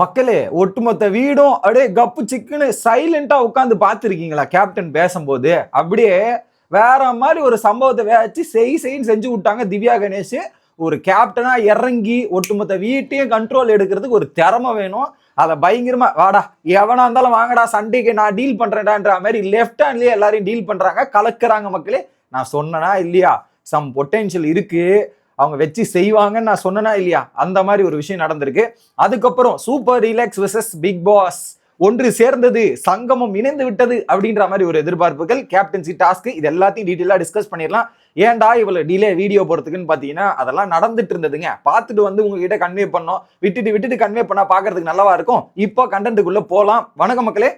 மக்களே ஒட்டுமொத்த வீடும் அப்படியே கப்பு சிக்குன்னு சைலண்டா உட்காந்து பார்த்துருக்கீங்களா? கேப்டன் பேசும்போது. அப்படியே வேற மாதிரி ஒரு சம்பவத்தை வச்சு செய் செய்ன்னு செஞ்சு விட்டாங்க திவ்யா கணேஷ். ஒரு கேப்டனா இறங்கி ஒட்டுமொத்த வீட்டையும் கண்ட்ரோல் எடுக்கிறதுக்கு ஒரு திறமை வேணும். அதை பயங்கரமா வாடா எவனா இருந்தாலும் வாங்கடா சண்டைக்கு நான் டீல் பண்றேன்டான்ற மாதிரி லெஃப்ட் ஹேண்ட்லயே எல்லாரையும் டீல் பண்றாங்க கலக்குறாங்க மக்களே. நான் சொன்னனா இல்லையா? சம் பொட்டென்ஷியல் இருக்கு. அவங்க வச்சு செய்வாங்கன்னு நான் சொன்னனா இல்லையா? அந்த மாதிரி ஒரு விஷயம் நடந்திருக்கு. அதுக்கப்புறம் super relax versus Bigg Boss ஒன்று சேர்ந்தது சங்கமம் இணைந்து விட்டது அப்படின்ற மாதிரி ஒரு எதிர்பார்ப்புகள் கேப்டன்சி டாஸ்க் இது எல்லாத்தையும் டீட்டெயிலாக டிஸ்கஸ் பண்ணிடலாம். ஏன்டா இவ்வளோ டிலே வீடியோ போகிறதுக்குன்னு பார்த்தீங்கன்னா அதெல்லாம் நடந்துட்டு இருந்ததுங்க. பார்த்துட்டு வந்து உங்ககிட்ட கன்வே பண்ணோம். விட்டுட்டு விட்டுட்டு கன்வே பண்ணால் பார்க்கறதுக்கு நல்லா இருக்கும். இப்போ கண்டென்ட்டுக்குள்ளே போகலாம் வணக்கம் மக்களே.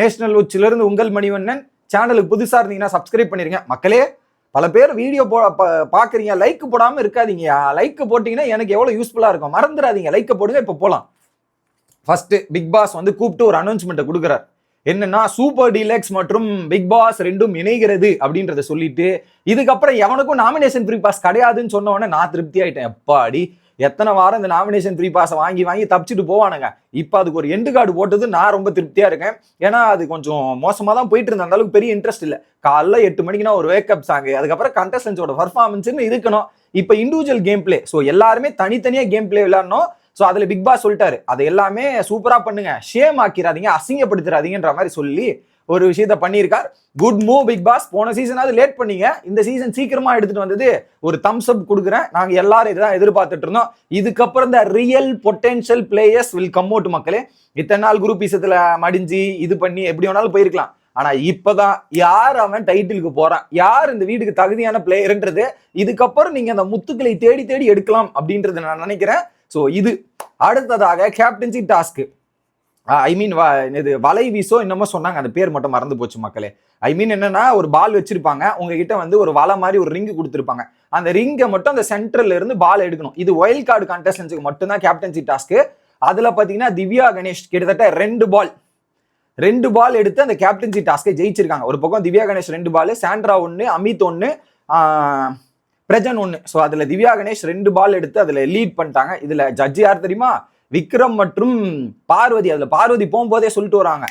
நேஷனல் உச்சிலிருந்து உங்கள் மணிவண்ணன். சேனலுக்கு புதுசாக இருந்தீங்கன்னா சப்ஸ்கிரைப் பண்ணிருங்க. மக்களே பல பேர் வீடியோ போ பார்க்குறீங்க லைக் போடாமல் இருக்காதீங்க. லைக் போட்டிங்கன்னா எனக்கு எவ்வளோ யூஸ்ஃபுல்லாக இருக்கும். மறந்துடாதீங்க. லைக் போடுங்க இப்போ போகலாம் ஃபஸ்ட்டு பிக் பாஸ் வந்து கூப்பிட்டு ஒரு அனௌன்ஸ்மெண்ட்டை கொடுக்குறார். என்னன்னா சூப்பர் டீலக்ஸ் மற்றும் பிக் பாஸ் ரெண்டும் இணைகிறது அப்படின்றத சொல்லிட்டு இதுக்கப்புறம் எவனுக்கும் நாமினேஷன் ஃப்ரீ பாஸ் கிடையாதுன்னு சொன்ன உடனே நான் திருப்தி ஆயிட்டேன். எப்பாடி எத்தனை வாரம் இந்த நாமினேஷன் த்ரீ பாஸை வாங்கி வாங்கி தப்பிச்சுட்டு போவானுங்க. இப்போ அதுக்கு ஒரு எண்டு கார்டு போட்டது நான் ரொம்ப திருப்தியா இருக்கேன். ஏன்னா அது கொஞ்சம் மோசமாக தான் போயிட்டு இருந்த அந்த அளவுக்கு பெரிய இன்ட்ரெஸ்ட் இல்லை. காலைல எட்டு மணிக்குனா ஒரு வேக்கப் சாங்கு அதுக்கப்புறம் கண்டஸ்டன்ஸோட பர்ஃபார்மன்ஸ்னு இருக்கணும். இப்போ இண்டிவிஜுவல் கேம் பிளே ஸோ எல்லாருமே தனித்தனியாக கேம் பிளே விளையாடணும். ஸோ அதில் பிக் பாஸ் சொல்லிட்டாரு. அதை எல்லாமே சூப்பராக பண்ணுங்க. ஷேம் ஆக்கிறாதீங்க அசிங்கப்படுத்துறாதீங்கன்ற மாதிரி சொல்லி ஒரு விஷயத்த பண்ணியிருக்கார். குட் மூவ் பிக் பாஸ் போன சீசனாவது லேட் பண்ணீங்க. இந்த சீசன் சீக்கிரமா எடுத்துட்டு வந்தது ஒரு தம்ஸ் அப் கொடுக்குறேன். நாங்க எல்லாரும் இதான் எதிர்பார்த்துட்டு இருந்தோம். இதுக்கப்புறம் இந்த real potential players will come out மக்களே. இத்தனை நாள் குரூப் பீசத்துல மடிஞ்சு இது பண்ணி எப்படி வேணாலும் போயிருக்கலாம். ஆனா இப்பதான் யார் அவன் டைட்டிலுக்கு போறான்? யார் இந்த வீட்டுக்கு தகுதியான பிளேயர்ன்றது இதுக்கப்புறம் நீங்க அந்த முத்துக்களை தேடி தேடி எடுக்கலாம் அப்படின்றத நான் நினைக்கிறேன். ஸோ இது அடுத்ததாக கேப்டன்சி டாஸ்க் ஐ மீன் இது வலை வீசோ என்னமோ சொன்னாங்க. அந்த பேர் மட்டும் மறந்து போச்சு மக்களே. ஐ மீன் என்னன்னா ஒரு பால் வச்சிருப்பாங்க. உங்ககிட்ட வந்து ஒரு வலை மாதிரி ஒரு ரிங்கு கொடுத்துருப்பாங்க. அந்த ரிங்கை மட்டும் அந்த சென்டர்ல இருந்து பால் எடுக்கணும். இது ஒயில்ட் கார்டு கண்டஸ்டன்ஸுக்கு மட்டும்தான் கேப்டன்சி டாஸ்க்கு அதுல பாத்தீங்கன்னா திவ்யா கணேஷ் கிட்டத்தட்ட ரெண்டு பால் ரெண்டு பால் எடுத்து அந்த கேப்டன்சி டாஸ்கை ஜெயிச்சிருக்காங்க. ஒரு பக்கம் திவ்யா கணேஷ் ரெண்டு பால் சாண்ட்ரா ஒன்று அமித் ஒன்று பிரஜன் ஒன்று ஸோ அதில் திவ்யா கணேஷ் ரெண்டு பால் எடுத்து அதில் லீட் பண்ணிட்டாங்க. இதில் ஜட்ஜ் யார் தெரியுமா? விக்ரம் மற்றும் பார்வதி அதில் பார்வதி போகும்போதே சொல்லிட்டு வராங்க.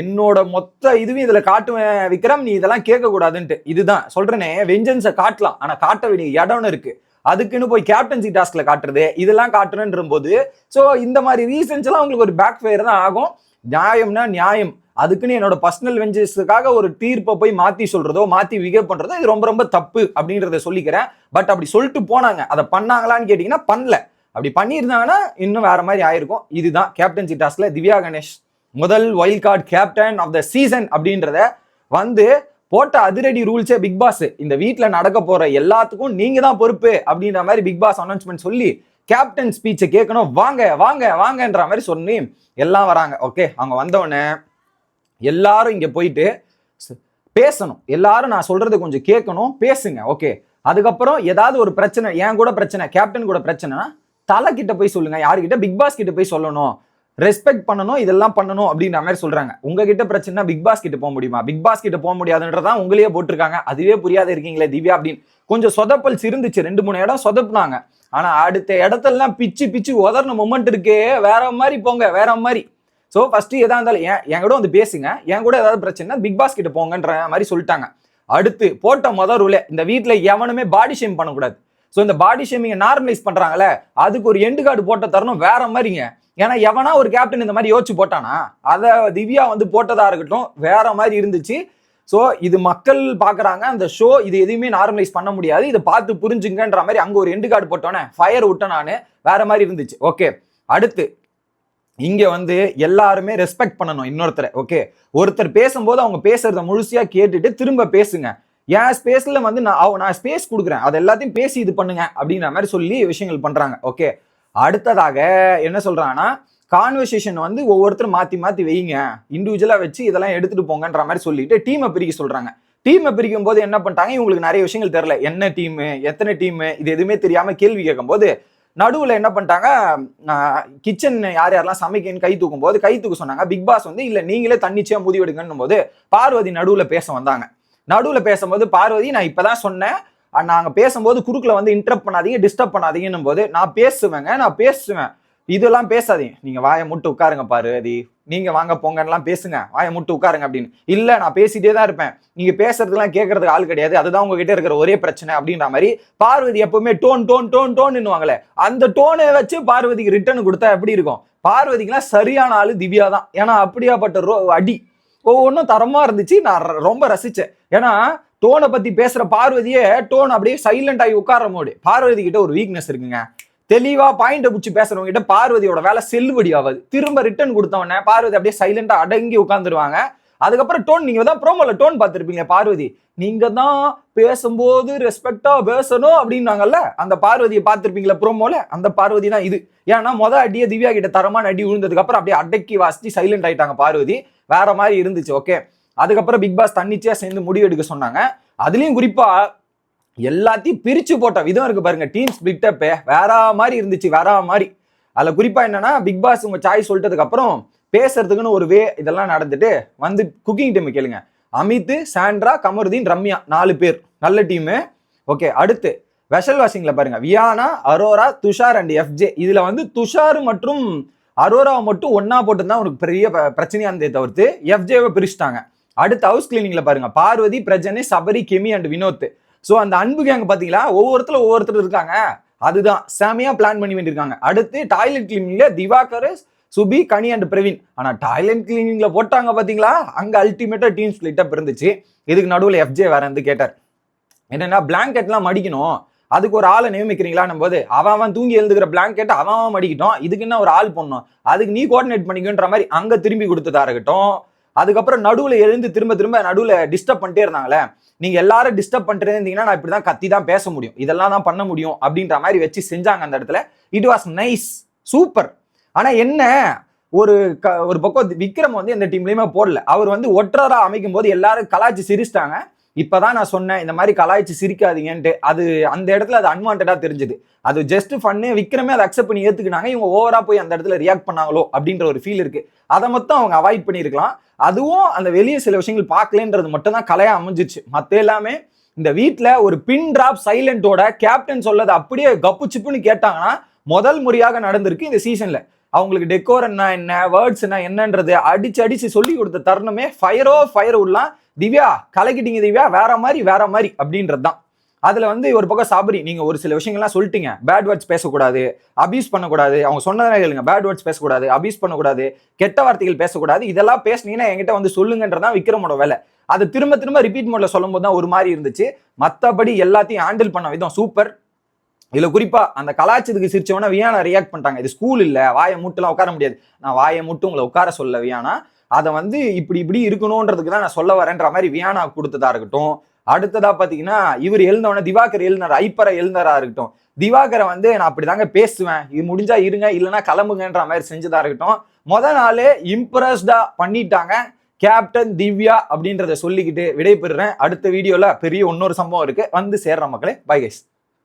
என்னோட மொத்த இதுவும் இதில் காட்டுவேன் விக்ரம் நீ இதெல்லாம் கேட்கக்கூடாதுன்ட்டு. இதுதான். சொல்கிறேனே வெஞ்சன்ஸை காட்டலாம். ஆனால் காட்ட வேண்டிய இடம்னு இருக்குது அதுக்குன்னு போய் கேப்டன்சி டாஸ்க்ல காட்டுறது இதெல்லாம் காட்டுறேன்ற போது ஸோ இந்த மாதிரி ரீசன்ஸ் எல்லாம் உங்களுக்கு ஒரு பேக் ஃபயர் தான் ஆகும். நியாயம்னா நியாயம். அதுக்குன்னு என்னோட பர்சனல் வெஞ்சஸுக்காக ஒரு தீர்ப்பை போய் மாற்றி சொல்றதோ மாற்றி விகே பண்ணுறதோ இது ரொம்ப ரொம்ப தப்பு அப்படின்றத சொல்லிக்கிறேன். பட் அப்படி சொல்லிட்டு போனாங்க. அதை பண்ணாங்களான்னு கேட்டிங்கன்னா பண்ணல. அப்படி பண்ணியிருந்தாங்கன்னா இன்னும் வேற மாதிரி ஆயிருக்கும். இதுதான் கேப்டன்சி டாஸ்க்ல திவ்யா கணேஷ் முதல் wild card captain of the season அப்படின்றத வந்து போட்ட அதிரடி ரூல்ஸே பிக் பாஸ். இந்த வீட்டில் நடக்க போற எல்லாத்துக்கும் நீங்க தான் பொறுப்பு அப்படின்ற மாதிரி பிக் பாஸ் அனௌன்ஸ்மெண்ட் சொல்லி கேப்டன் ஸ்பீச்சை கேட்கணும். வாங்க வாங்க வாங்கன்ற மாதிரி சொல்லி எல்லாம் வராங்க. ஓகே அவங்க வந்தவொடனே எல்லாரும் இங்கே போயிட்டு பேசணும். எல்லாரும் நான் சொல்றது கொஞ்சம் கேட்கணும். பேசுங்க. ஓகே அதுக்கப்புறம் ஏதாவது ஒரு பிரச்சனை என் கூட பிரச்சனை கேப்டன் கூட பிரச்சனைனா தலை கிட்ட போய் சொல்லுங்க. யாருக்கிட்ட பிக் பாஸ் கிட்ட போய் சொல்லணும். ரெஸ்பெக்ட் பண்ணணும் இதெல்லாம் பண்ணணும் அப்படின்ற மாதிரி சொல்றாங்க. உங்ககிட்ட பிரச்சனை பிக் பாஸ் கிட்ட போக முடியுமா? பிக் பாஸ் கிட்ட போக முடியாதுன்றதான் உங்களையே போட்டிருக்காங்க. அதுவே புரியாத இருக்கீங்களே திவ்யா அப்படின்னு. கொஞ்சம் சொதப்பல் சிரிந்துச்சு. ரெண்டு மூணு இடம் சொதப்புனாங்க. ஆனா அடுத்த இடத்தெல்லாம் பிச்சு பிச்சு உதறின மொமெண்ட் இருக்கே. வேற மாதிரி போங்க வேற மாதிரி. ஸோ ஃபர்ஸ்ட் எதா இருந்தாலும் ஏன் என் கூட வந்து பேசுங்க. என் கூட ஏதாவது பிரச்சனை பிக் பாஸ் கிட்ட போங்கன்ற மாதிரி சொல்லிட்டாங்க. அடுத்து போட்ட முதல் ரூலே இந்த வீட்டில் எவனுமே பாடி ஷேம் பண்ணக்கூடாது. ஸோ இந்த பாடி ஷேமிங்கை நார்மலைஸ் பண்ணுறாங்கல்ல அதுக்கு ஒரு எண்டு கார்டு போட்ட தருணம் வேற மாதிரிங்க. ஏன்னா எவனா ஒரு கேப்டன் இந்த மாதிரி யோசிச்சு போட்டானா அதை திவ்யா வந்து போட்டதாக இருக்கட்டும் வேற மாதிரி இருந்துச்சு. ஸோ இது மக்கள் பார்க்குறாங்க அந்த ஷோ இது எதையுமே நார்மலைஸ் பண்ண முடியாது. இதை பார்த்து புரிஞ்சுங்கன்ற மாதிரி அங்கே ஒரு எண்டு கார்டு போட்டோன்னே ஃபயர் விட்டேன் நான் வேற மாதிரி இருந்துச்சு. ஓகே அடுத்து இங்கே வந்து எல்லாருமே ரெஸ்பெக்ட் பண்ணணும் இன்னொருத்தரை. ஓகே ஒருத்தர் பேசும்போது அவங்க பேசுறத முழுசையாக கேட்டுட்டு திரும்ப பேசுங்க. என் ஸ்பேஸ்ல வந்து நான் அவ- நான் ஸ்பேஸ் கொடுக்குறேன். அது எல்லாத்தையும் பேசி இது பண்ணுங்க அப்படிங்கிற மாதிரி சொல்லி விஷயங்கள் பண்றாங்க. ஓகே அடுத்ததாக என்ன சொல்றாங்கன்னா கான்வர்சேஷன் வந்து ஒவ்வொருத்தரும் மாத்தி மாத்தி வைங்க. இண்டிவிஜுவலா வச்சு இதெல்லாம் எடுத்துட்டு போங்கன்ற மாதிரி சொல்லிட்டு டீமை பிரிக்க சொல்றாங்க. டீமை பிரிக்கும் போது என்ன பண்ணிட்டாங்க இவங்களுக்கு நிறைய விஷயங்கள் தெரியல. என்ன டீம் எத்தனை டீம் இது எதுவுமே தெரியாம கேள்வி கேட்கும்போது நடுவில் என்ன பண்ணிட்டாங்க கிச்சன் யார் யாரெல்லாம் சமைக்கன்னு கை தூக்கும் போது கை தூக்க சொன்னாங்க. பிக் பாஸ் வந்து இல்லை நீங்களே தன்னிச்சையாக முடிவெடுங்கன்னும் போது பார்வதி நடுவில் பேச வந்தாங்க. நடுவில் பேசும்போது பார்வதி நான் இப்பதான் சொன்னேன். நாங்கள் பேசும்போது குறுக்கில் வந்து இன்டரப்ட் பண்ணாதீங்க டிஸ்டர்ப் பண்ணாதீங்கன்னும் போது நான் பேசுவேங்க நான் பேசுவேன். இதெல்லாம் பேசாதீங்க. நீங்க வாயை முட்டு உட்காருங்க பாரு அது நீங்க வாங்க போங்கலாம் பேசுங்க. வாயை முட்டு உட்காருங்க அப்படின்னு. இல்ல நான் பேசிட்டே தான் இருப்பேன். நீங்க பேசுறதுலாம் கேட்கறதுக்கு ஆள் கிடையாது. அதுதான் உங்ககிட்ட இருக்கிற ஒரே பிரச்சனை அப்படின்ற மாதிரி பார்வதி எப்பவுமே டோன் டோன் டோன் டோன்னுவாங்களே அந்த டோனை வச்சு பார்வதிக்கு ரிட்டர்ன் கொடுத்தா எப்படி இருக்கும்? பார்வதிக்குலாம் சரியான ஆள் திவ்யா தான். ஏன்னா அப்படியாப்பட்ட ரோ அடி. ஒவ்வொன்றும் தரமா இருந்துச்சு. நான் ர- ரொம்ப ரசிச்சேன். ஏன்னா டோனை பத்தி பேசுற பார்வதியே டோன் அப்படியே சைலண்ட் ஆகி உட்கார மோடு பார்வதி கிட்ட ஒரு வீக்னஸ் இருக்குங்க. தெளிவா பாயிண்ட பிடிச்சி பேசுறவங்க கிட்ட பார்வதியோட வேலை செல்லுபடி ஆகாது. திரும்ப ரிட்டர்ன் கொடுத்தவொடனே பார்வதி அப்படியே சைலண்டா அடங்கி உட்காந்துருவாங்க அதுக்கப்புறம் டோன் நீங்க தான் ப்ரோமோல டோன் பார்த்துருப்பீங்க பார்வதி. நீங்க தான் பேசும்போது ரெஸ்பெக்டா பேசணும் அப்படின்னாங்கல்ல? அந்த பார்வதியை பார்த்துருப்பீங்களா ப்ரோமோல அந்த பார்வதி தான் இது. ஏன்னா மொதல் அடியே திவ்யா கிட்ட தரமான அடி விழுந்ததுக்கு அப்புறம் அப்படியே அடக்கி வாசிச்சு சைலண்ட் ஆயிட்டாங்க பார்வதி. வேற மாதிரி இருந்துச்சு ஓகே அதுக்கப்புறம் பிக் பாஸ் தன்னிச்சையா சேர்ந்து முடிவு எடுக்க சொன்னாங்க. அதுலயும் குறிப்பா எல்லாத்தையும் பிரிச்சு போட்ட விதம் இருக்கு பாருங்க. டீம் ஸ்பிளிட் வேற மாதிரி இருந்துச்சு வேற மாதிரி. அதுல குறிப்பா என்னன்னா பிக் பாஸ் உங்க சாய் சொல்லிட்டதுக்கு அப்புறம் பேசுறதுக்குன்னு ஒரு வே இதெல்லாம் நடந்துட்டு வந்து குக்கிங் டீம் கேளுங்க. அமித் சாண்ட்ரா கமருதீன் ரம்யா நாலு பேர். நல்ல டீமு ஓகே அடுத்து வெஷல் வாஷிங்ல பாருங்க. வியானா அரோரா துஷார் அண்ட் எஃப்ஜே இதுல வந்து துஷார் மற்றும் அரோராவை மட்டும் ஒன்னா போட்டு அவருக்கு உனக்கு பெரிய பிரச்சனையா இருந்தே தவிர்த்து எஃப்ஜேவை பிரிச்சுட்டாங்க. அடுத்து ஹவுஸ் கிளீனிங்ல பாருங்க. பார்வதி பிரஜனே சபரி கெமி அண்ட் வினோத். ஸோ அந்த அன்பு கேங்க பாத்தீங்களா? ஒவ்வொருத்தரும் ஒவ்வொருத்தர் இருக்காங்க. அதுதான். செமையா பிளான் பண்ணி வேண்டியிருக்காங்க. அடுத்து toilet கிளீனிங்ல Diwakar Subi Ghani and Praveen. ஆனா டாய்லெட் கிளீனிங்ல போட்டாங்க பாத்தீங்களா? அங்க அல்டிமேட்டா டீம் ஸ்பிளிட் இருந்துச்சு இதுக்கு நடுவில் எஃப்ஜே வேற வந்து கேட்டார். என்னன்னா பிளாங்கெட்லாம் மடிக்கணும். அதுக்கு ஒரு ஆளை நியமிக்கிறீங்களான் போது அவன் அவன் தூங்கி எழுந்துக்கிற பிளாங்கெட் அவன் அவன் மடிக்கிட்டோம். இதுக்கு என்ன ஒரு ஆள் பண்ணணும் அதுக்கு நீ கோஆர்டினேட் பண்ணிக்கன்ற மாதிரி அங்கே திரும்பி கொடுத்ததா இருக்கட்டும். அதுக்கப்புறம் நடுவில் எழுந்து திரும்ப திரும்ப நடுவில் டிஸ்டர்ப் பண்ணிட்டே இருந்தாங்களே நீங்கள் எல்லாரும் டிஸ்டர்ப் பண்ணிட்டே இருந்தீங்கன்னா நான் இப்படிதான் கத்தி தான் பேச முடியும். இதெல்லாம் தான் பண்ண முடியும் அப்படின்ற மாதிரி வச்சு செஞ்சாங்க அந்த இடத்துல. இட் வாஸ் நைஸ் சூப்பர் ஆனால் என்ன ஒரு க- ஒரு பக்கம் விக்ரம் வந்து எந்த டீம்லேயுமே போடல. அவர் வந்து ஒற்றராக அமைக்கும் போது எல்லாரும் கலாச்சி சிரிச்சிட்டாங்க. இப்பதான் நான் சொன்னேன் இந்த மாதிரி கலாய்ச்சி சிரிக்காதீங்கன்ட்டு. அது அந்த இடத்துல அது அன்வான்டா தெரிஞ்சது. அது ஜஸ்ட் ஃபன்னு விக்ரமே அதை அக்செப்ட் பண்ணி ஏத்துக்கினாங்க இவங்க ஓவரா போய் அந்த இடத்துல ரியாக்ட் பண்ணாங்களோ அப்படின்ற ஒரு ஃபீல் இருக்கு. அதை மட்டும் அவங்க அவாய்ட் பண்ணியிருக்கலாம். அதுவும் அந்த வெளியே சில விஷயங்கள் பார்க்கலன்றது மட்டும் தான் கலையா அமைஞ்சிச்சு. மற்ற எல்லாமே இந்த வீட்டில் ஒரு பின் டிராப் சைலண்டோட கேப்டன் சொல்லதை அப்படியே கப்பு சிப்புன்னு கேட்டாங்கன்னா முதல் முறையாக நடந்திருக்கு இந்த சீசன்ல அவங்களுக்கு டெக்கோர் என்ன என்ன வேர்ட்ஸ் என்ன என்னன்றது அடிச்சு அடிச்சு சொல்லி கொடுத்த தருணமே ஃபயரோ ஃபயர் உள்ளான் திவ்யா கலக்கிட்டீங்க திவ்யா வேற மாதிரி வேற மாதிரி அப்படின்றது தான் அதில் வந்து ஒரு பக்கம் சாபரி நீங்கள் ஒரு சில விஷயங்கள்லாம் சொல்லிட்டீங்க. பேட் வேர்ட்ஸ் பேசக்கூடாது அபியூஸ் பண்ணக்கூடாது. அவங்க சொன்னதாக கேளுங்க. பேட் வேர்ட்ஸ் பேசக்கூடாது அபியூஸ் பண்ணக்கூடாது கெட்ட வார்த்தைகள் பேசக்கூடாது. இதெல்லாம் பேசுனீங்கன்னா என்கிட்ட வந்து சொல்லுங்கன்றதான் விக்ரமோட வேலை. அதை திரும்ப திரும்ப ரிப்பீட் மோட்ல சொல்லும் போது தான் ஒரு மாதிரி இருந்துச்சு. மற்றபடி எல்லாத்தையும் ஹேண்டில் பண்ண விதம் சூப்பர் இதில் குறிப்பாக அந்த கலாச்சத்துக்கு சிரிச்சவன வியானா ரியாக்ட் பண்ணிட்டாங்க. இது ஸ்கூல் இல்லை வாயை மூட்டுலாம் உட்கார முடியாது. நான் வாயை மூட்டு உங்களை உட்கார சொல்ல வியானா அதை வந்து இப்படி இப்படி இருக்கணும்ன்றதுக்கு தான் நான் சொல்ல வரேன்ற மாதிரி வியானா கொடுத்ததா இருக்கட்டும். அடுத்ததா பாத்தீங்கன்னா இவர் எழுந்தவன திவாகர் எழுந்தார் ஐப்பரை எழுந்தாரா இருக்கட்டும். திவாகரை வந்து நான் அப்படிதாங்க பேசுவேன். இது முடிஞ்சா இருங்க இல்லைன்னா கிளம்புங்கன்ற மாதிரி செஞ்சதா இருக்கட்டும். முத நாளே இம்ப்ரெஸ்டா பண்ணிட்டாங்க. கேப்டன் திவ்யா அப்படின்றத சொல்லிக்கிட்டு விடைபெறுறேன். அடுத்த வீடியோல பெரிய இன்னொரு சம்பவம் இருக்கு. வந்து சேர்ற மக்களே பை கைஸ்